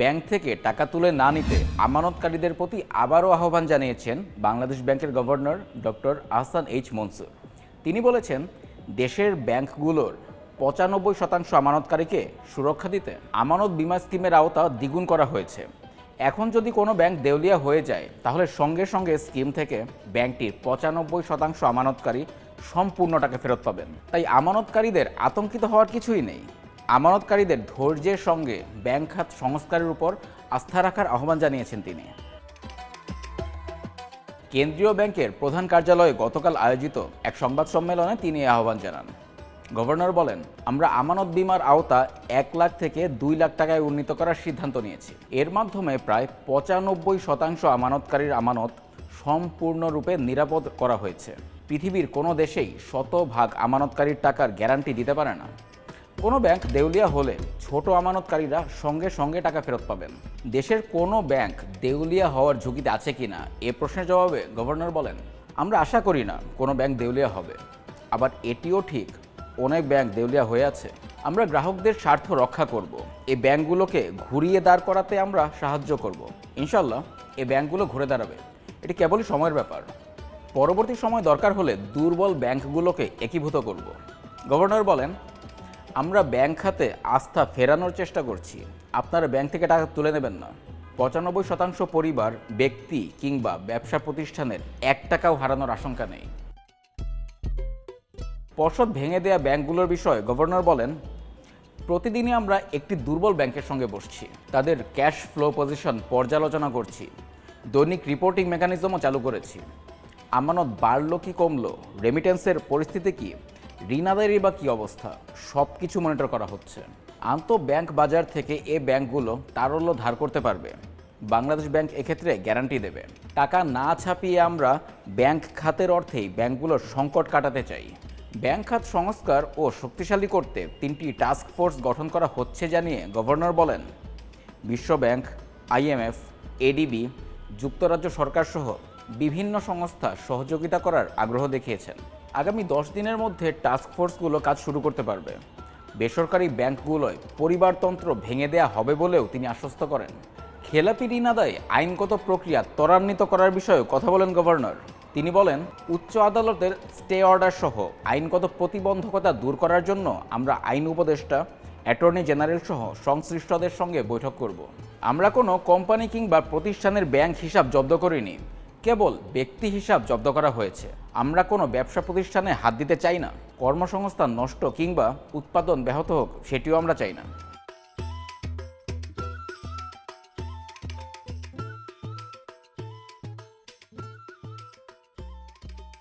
Bank থেকে টাকা তুলে না নিতে আমানতকারীদের প্রতি আবারও আহ্বান জানিয়েছেন বাংলাদেশ ব্যাংকের governor doctor Ahsan H Mansur. তিনি বলেছেন, দেশের ব্যাংকগুলোর পঁচানব্বই শতাংশ আমানতকারীকে সুরক্ষা দিতে আমানত বিমা স্কিমের আওতা দ্বিগুণ করা হয়েছে। এখন যদি কোনো ব্যাংক দেউলিয়া হয়ে যায়, তাহলে সঙ্গে সঙ্গে স্কিম থেকে ব্যাংকটির পঁচানব্বই শতাংশ আমানতকারী সম্পূর্ণ টাকা ফেরত পাবেন। তাই আমানতকারীদের আতঙ্কিত হওয়ার কিছুই নেই। আমানতকারীদের ধৈর্যের সঙ্গে ব্যাংক খাত সংস্কারের উপর আস্থা রাখার আহ্বান জানিয়েছেন তিনি। কেন্দ্রীয় ব্যাংকের প্রধান কার্যালয়ে গতকাল আয়োজিত এক সংবাদ সম্মেলনে তিনি আহ্বান জানান। গভর্নর বলেন, আমরা আমানত বিমার আওতা এক লাখ থেকে দুই লাখ টাকায় উন্নীত করার সিদ্ধান্ত নিয়েছি। এর মাধ্যমে প্রায় পঁচানব্বই শতাংশ আমানতকারীর আমানত সম্পূর্ণরূপে নিরাপদ করা হয়েছে। পৃথিবীর কোনো দেশেই শতভাগ আমানতকারীর টাকার গ্যারান্টি দিতে পারে না। কোনো ব্যাংক দেউলিয়া হলে ছোট আমানতকারীরা সঙ্গে সঙ্গে টাকা ফেরত পাবেন। দেশের কোনো ব্যাংক দেউলিয়া হওয়ার ঝুঁকিতে আছে কিনা, এ প্রশ্নের জবাবে গভর্নর বলেন, আমরা আশা করি না কোনো ব্যাংক দেউলিয়া হবে। আবার এটিও ঠিক, অনেক ব্যাংক দেউলিয়া হয়ে আছে। আমরা গ্রাহকদের স্বার্থ রক্ষা করব। এই ব্যাংকগুলোকে ঘুরিয়ে দাঁড় করাতে আমরা সাহায্য করব। ইনশাল্লাহ এই ব্যাংকগুলো ঘুরে দাঁড়াবে। এটি কেবলই সময়ের ব্যাপার। পরবর্তী সময় দরকার হলে দুর্বল ব্যাংকগুলোকে একীভূত করব। গভর্নর বলেন আমরা ব্যাংক খাতে আস্থা ফেরানোর চেষ্টা করছি। আপনারা ব্যাংক থেকে টাকা তুলে নেবেন না। পঁচানব্বই শতাংশ পরিবার, ব্যক্তি কিংবা ব্যবসা প্রতিষ্ঠানের এক টাকাও হারানোর আশঙ্কা নেই। পর্ষদ ভেঙে দেয়া ব্যাংকগুলোর বিষয়ে গভর্নর বলেন, প্রতিদিনই আমরা একটি দুর্বল ব্যাংকের সঙ্গে বসছি। তাদের ক্যাশ ফ্লো পজিশন পর্যালোচনা করছি। দৈনিক রিপোর্টিং মেকানিজমও চালু করেছি। আমানত বাড়লো কি কমলো? রেমিটেন্সের পরিস্থিতি কি? ঋণ আদায়েরই বা কী অবস্থা? সব কিছু মনিটর করা হচ্ছে। আন্ত ব্যাংক বাজার থেকে এ ব্যাংকগুলো তারল্য ধার করতে পারবে। বাংলাদেশ ব্যাংক এক্ষেত্রে গ্যারান্টি দেবে। টাকা না ছাপিয়ে আমরা ব্যাংক খাতের অর্থেই ব্যাংকগুলোর সংকট কাটাতে চাই। ব্যাংক খাত সংস্কার ও শক্তিশালী করতে তিনটি টাস্ক ফোর্স গঠন করা হচ্ছে জানিয়ে গভর্নর বলেন। বিশ্বব্যাংক আইএমএফ এডিবি যুক্তরাজ্য সরকারসহ বিভিন্ন সংস্থা সহযোগিতা করার আগ্রহ দেখিয়েছেন। আগামী দশ দিনের মধ্যে টাস্ক ফোর্সগুলো কাজ শুরু করতে পারবে। বেসরকারি ব্যাংকগুলোয় পরিবারতন্ত্র ভেঙে দেয়া হবে বলেও তিনি আশ্বস্ত করেন। খেলাপি ঋণ আদায়ে আইনগত প্রক্রিয়া ত্বরান্বিত করার বিষয়ে কথা বলেন গভর্নর। তিনি বলেন, উচ্চ আদালতের স্টে অর্ডার সহ আইনগত প্রতিবন্ধকতা দূর করার জন্য আমরা আইন উপদেষ্টা অ্যাটর্নি জেনারেল সহ সংশ্লিষ্টদের সঙ্গে বৈঠক করব। আমরা কোনো কোম্পানি কিংবা প্রতিষ্ঠানের ব্যাংক হিসাব জব্দ করিনি। কেবল ব্যক্তি হিসাব জব্দ করা হয়েছে। আমরা কোনো ব্যবসা প্রতিষ্ঠানে হাত দিতে চাই না। কর্মসংস্থান নষ্ট কিংবা উৎপাদন ব্যাহত হোক, সেটিও আমরা চাই না।